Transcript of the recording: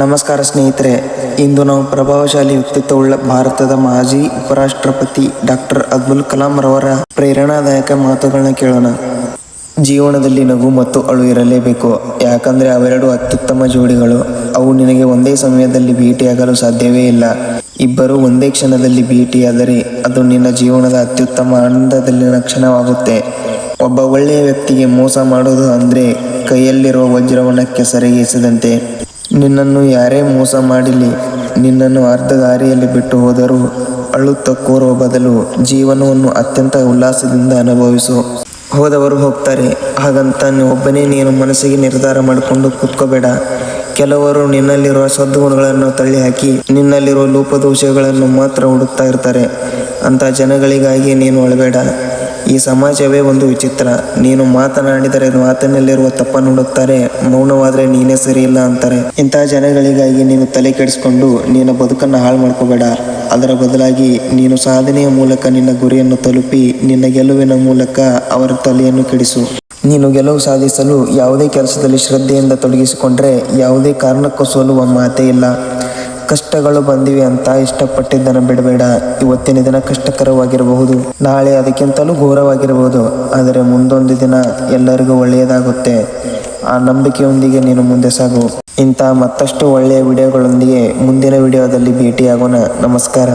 ನಮಸ್ಕಾರ ಸ್ನೇಹಿತರೆ, ಇಂದು ನಾವು ಪ್ರಭಾವಶಾಲಿ ವ್ಯಕ್ತಿತ್ವವುಳ್ಳ ಭಾರತದ ಮಾಜಿ ಉಪರಾಷ್ಟ್ರಪತಿ ಡಾಕ್ಟರ್ ಅಬ್ದುಲ್ ಕಲಾಂ ರವರ ಪ್ರೇರಣಾದಾಯಕ ಮಾತುಗಳನ್ನ ಕೇಳೋಣ. ಜೀವನದಲ್ಲಿ ನಗು ಮತ್ತು ಅಳು ಇರಲೇಬೇಕು. ಯಾಕಂದ್ರೆ ಅವೆರಡು ಅತ್ಯುತ್ತಮ ಜೋಡಿಗಳು. ಅವು ನಿನಗೆ ಒಂದೇ ಸಮಯದಲ್ಲಿ ಭೇಟಿಯಾಗಲು ಸಾಧ್ಯವೇ ಇಲ್ಲ. ಇಬ್ಬರು ಒಂದೇ ಕ್ಷಣದಲ್ಲಿ ಭೇಟಿಯಾದರೆ ಅದು ನಿನ್ನ ಜೀವನದ ಅತ್ಯುತ್ತಮ ಆನಂದದಲ್ಲಿನ ಕ್ಷಣವಾಗುತ್ತೆ. ಒಬ್ಬ ಒಳ್ಳೆಯ ವ್ಯಕ್ತಿಗೆ ಮೋಸ ಮಾಡೋದು ಅಂದ್ರೆ ಕೈಯಲ್ಲಿರುವ ವಜ್ರವನ್ನ ಕೆಸರಿಗೆ ನಿನ್ನನ್ನು ಯಾರೇ ಮೋಸ ಮಾಡಿಲಿ, ನಿನ್ನನ್ನು ಅರ್ಧ ದಾರಿಯಲ್ಲಿ ಬಿಟ್ಟು ಹೋದರೂ ಅಳುತ್ತ ಕೋರುವ ಬದಲು ಜೀವನವನ್ನು ಅತ್ಯಂತ ಉಲ್ಲಾಸದಿಂದ ಅನುಭವಿಸು. ಹೋದವರು ಹೋಗ್ತಾರೆ, ಹಾಗಂತ ಒಬ್ಬನೇ ನೀನು ಮನಸ್ಸಿಗೆ ನಿರ್ಧಾರ ಮಾಡಿಕೊಂಡು ಕೂತ್ಕೋಬೇಡ. ಕೆಲವರು ನಿನ್ನಲ್ಲಿರುವ ಸದ್ಗುಣಗಳನ್ನು ತಳ್ಳಿಹಾಕಿ, ನಿನ್ನಲ್ಲಿರುವ ಲೋಪದೋಷಗಳನ್ನು ಮಾತ್ರ ಹುಡುಕ್ತಾ ಇರ್ತಾರೆ. ಅಂತ ಜನಗಳಿಗಾಗಿ ನೀನು ಅಳಬೇಡ. ಈ ಸಮಾಜವೇ ಒಂದು ವಿಚಿತ್ರ. ನೀನು ಮಾತನಾಡಿದರೆ ಮಾತಿನಲ್ಲಿರುವ ತಪ್ಪನ್ನು ನೋಡುತ್ತಾರೆ ಮೌನವಾದರೆ ನೀನೇ ಸರಿ ಇಲ್ಲ ಅಂತಾರೆ. ಇಂತಹ ಜನಗಳಿಗಾಗಿ ನೀನು ತಲೆ ಕೆಡಿಸ್ಕೊಂಡು ನಿನ್ನ ಬದುಕನ್ನು ಹಾಳು ಮಾಡ್ಕೋಬೇಡ. ಅದರ ಬದಲಾಗಿ ನೀನು ಸಾಧನೆಯ ಮೂಲಕ ನಿನ್ನ ಗುರಿಯನ್ನು ತಲುಪಿ ನಿನ್ನ ಗೆಲುವಿನ ಮೂಲಕ ಅವರ ತಲೆಯನ್ನು ಕೆಡಿಸು. ನೀನು ಗೆಲುವು ಸಾಧಿಸಲು ಯಾವುದೇ ಕೆಲಸದಲ್ಲಿ ಶ್ರದ್ಧೆಯಿಂದ ತೊಡಗಿಸಿಕೊಂಡ್ರೆ ಯಾವುದೇ ಕಾರಣಕ್ಕೂ ಸೋಲುವ ಮಾತೇ ಇಲ್ಲ. ಕಷ್ಟಗಳು ಬಂದಿವೆ ಅಂತ ಇಷ್ಟಪಟ್ಟಿದ್ದನ್ನು ಬಿಡಬೇಡ. ಇವತ್ತಿನ ದಿನ ಕಷ್ಟಕರವಾಗಿರಬಹುದು. ನಾಳೆ ಅದಕ್ಕಿಂತಲೂ ಘೋರವಾಗಿರಬಹುದು. ಆದರೆ ಮುಂದೊಂದು ದಿನ ಎಲ್ಲರಿಗೂ ಒಳ್ಳೆಯದಾಗುತ್ತೆ. ಆ ನಂಬಿಕೆಯೊಂದಿಗೆ ನೀನು ಮುಂದೆ ಸಾಗು. ಇಂತಹ ಮತ್ತಷ್ಟು ಒಳ್ಳೆಯ ವಿಡಿಯೋಗಳೊಂದಿಗೆ ಮುಂದಿನ ವಿಡಿಯೋದಲ್ಲಿ ಭೇಟಿಯಾಗೋಣ. ನಮಸ್ಕಾರ.